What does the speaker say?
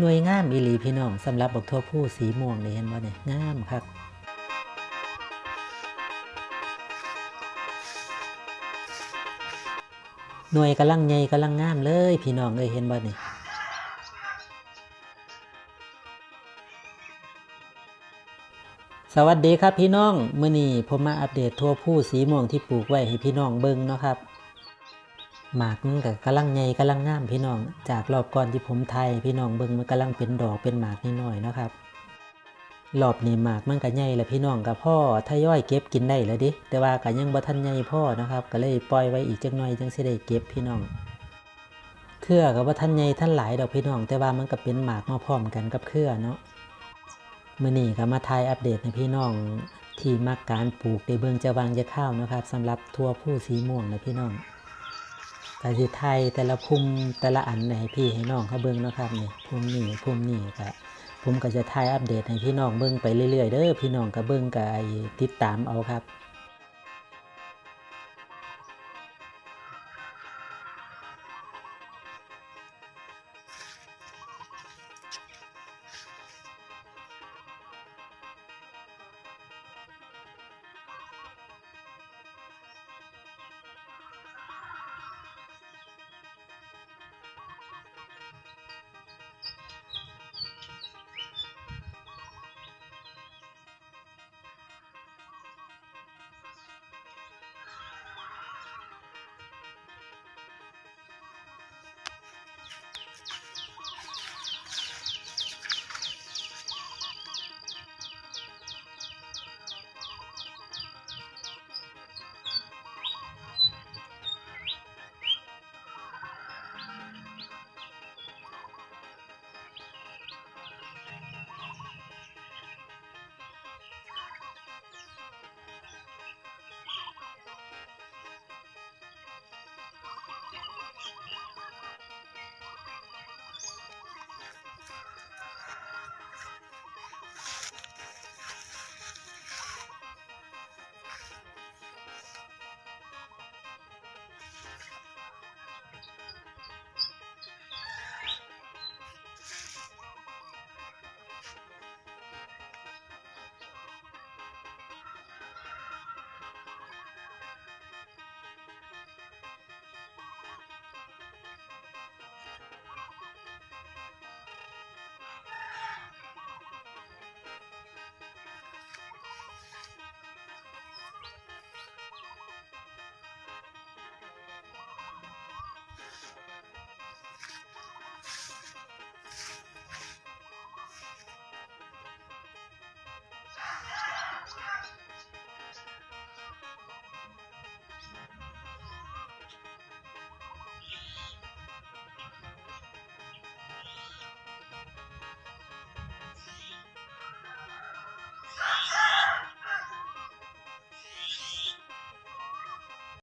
หน่วยงามอีหลีพี่น้องสำหรับบักทั่วผู้สีม่วงนี่เห็นบ่เนี่ยงามครับหน่วยกำลังใหญ่กำลังงามเลยพี่น้องเอ้ยเห็นบ่เนี่ยสวัสดีครับพี่น้องเมื้อนี้ผมมาอัปเดตทั่วผู้สีม่วงที่ปลูกไว้ให้พี่น้องเบิ่งเนาะครับ หมากมันก็กำลังใหญ่กำลังงามพี่น้อง จากรอบก่อนที่ผมไทยพี่น้องเบิ่งมันกำลังเป็นดอกเป็นหมากน้อยๆนะครับรอบนี้หมากมันก็ใหญ่แล้วพี่น้องกับพ่อทยอยเก็บกินได้แล้วดิแต่ว่าก็ยังบ่ทันใหญ่พ่อนะครับ ก็เลยปล่อยไว้อีกจักหน่อยจังสิได้เก็บพี่น้องเครือก็บ่ทันใหญ่ทันหลายดอกพี่น้อง แต่ว่ามันก็เป็นหมากมาพร้อมกันกับเครือเนาะมื้อนี้ก็มาทายอัปเดตให้พี่น้องที่มักการปลูกในเบิ่งจะวางจะข้าวนะครับสำหรับทั่วผู้สีม่วงนะพี่น้อง กาสิไทยแต่ละภูมิแต่ละอันให้พี่ให้น้องเขาเบิ้งนะครับนี่ภูมินี่ภูมินี่ก็ผมก็จะทายอัปเดตให้พี่น้องเบิ้งไปเรื่อยๆเด้อพี่น้องก็เบิ้งก็ไอ้ติดตามเอาครับ